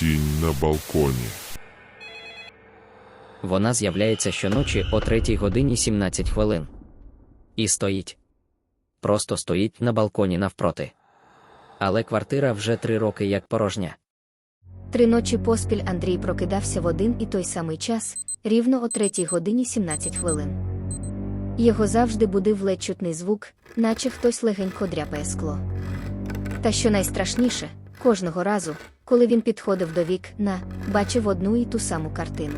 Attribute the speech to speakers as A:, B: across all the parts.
A: Тінь на балконі.
B: Вона з'являється щоночі о 3 годині 17 хвилин. І стоїть. Просто стоїть на балконі навпроти. Але квартира вже три роки як порожня.
C: Три ночі поспіль Андрій прокидався в один і той самий час, рівно о 3 годині 17 хвилин. Його завжди будив ледь чутний звук, наче хтось легенько дряпає скло. Та що найстрашніше, кожного разу, коли він підходив до вікна, бачив одну і ту саму картину.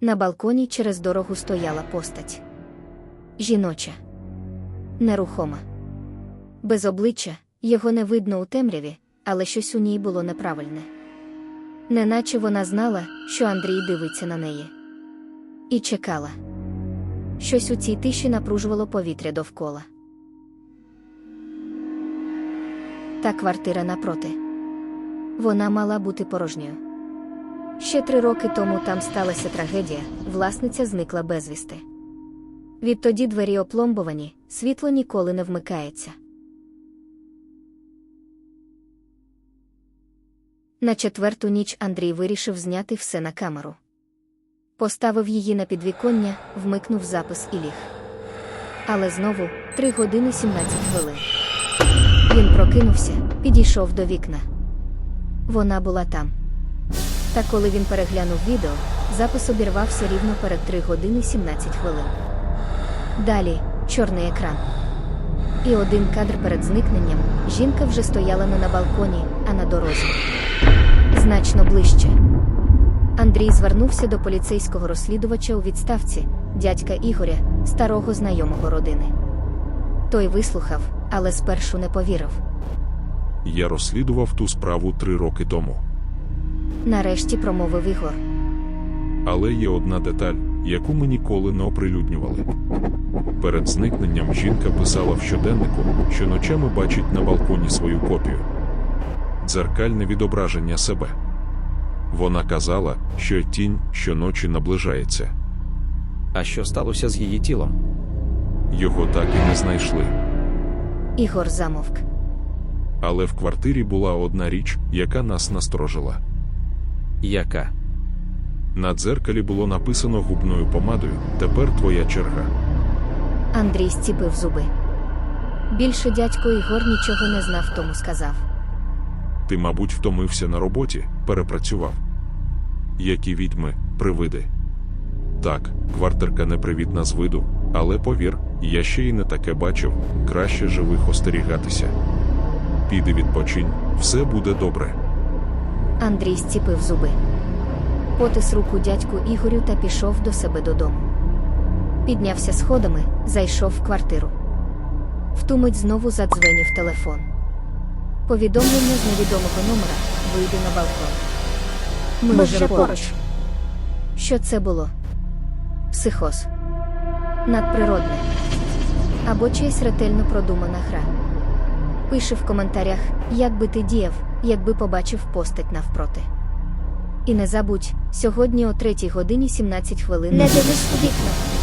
C: На балконі через дорогу стояла постать. Жіноча. Нерухома. Без обличчя, його не видно у темряві, але щось у ній було неправильне. Неначе вона знала, що Андрій дивиться на неї. І чекала. Щось у цій тиші напружувало повітря довкола. Та квартира напроти. Вона мала бути порожньою. Ще три роки тому там сталася трагедія, власниця зникла безвісти. Відтоді двері опломбовані, світло ніколи не вмикається. На четверту ніч Андрій вирішив зняти все на камеру. Поставив її на підвіконня, вмикнув запис і ліг. Але знову 3 години 17 хвилин. Він прокинувся, підійшов до вікна. Вона була там. Та коли він переглянув відео, запис обірвався рівно перед 3 години 17 хвилин. Далі чорний екран. І один кадр перед зникненням жінка вже стояла не на балконі, а на дорозі. Значно ближче. Андрій звернувся до поліцейського розслідувача у відставці, дядька Ігоря, старого знайомого родини. Той вислухав, але спершу не повірив.
A: Я розслідував ту справу три роки тому.
C: Нарешті промовив Ігор.
A: Але є одна деталь, яку ми ніколи не оприлюднювали. Перед зникненням жінка писала в щоденнику, що ночами бачить на балконі свою копію. Дзеркальне відображення себе. Вона казала, що тінь щоночі наближається.
B: А що сталося з її тілом?
A: Його так і не знайшли.
C: Ігор замовк.
A: Але в квартирі була одна річ, яка нас насторожила.
B: Яка?
A: На дзеркалі було написано губною помадою Тепер твоя черга.
C: Андрій зціпив зуби. Більше дядько Ігор нічого не знав, тому сказав.
A: Ти, мабуть, втомився на роботі, перепрацював. Які відьми, привиди. Так, квартирка непривітна з виду, але повір, я ще й не таке бачив, краще живих остерігатися. Піди відпочинь, все буде добре.
C: Андрій зціпив зуби. Потис руку дядьку Ігорю та пішов до себе додому. Піднявся сходами, зайшов в квартиру. В ту знову задзвенів телефон. Повідомлення з невідомого номера вийде на балкон. Ми,
D: Ми
C: вже
D: вже
C: поруч.
D: поруч.
C: Що це було? Психоз. Надприродне. Або чиясь ретельно продумана гра. Пиши в коментарях, як би ти діяв, якби побачив постать навпроти. І не забудь, сьогодні о 3 годині 17 хвилин.
D: Не дивись у вікна.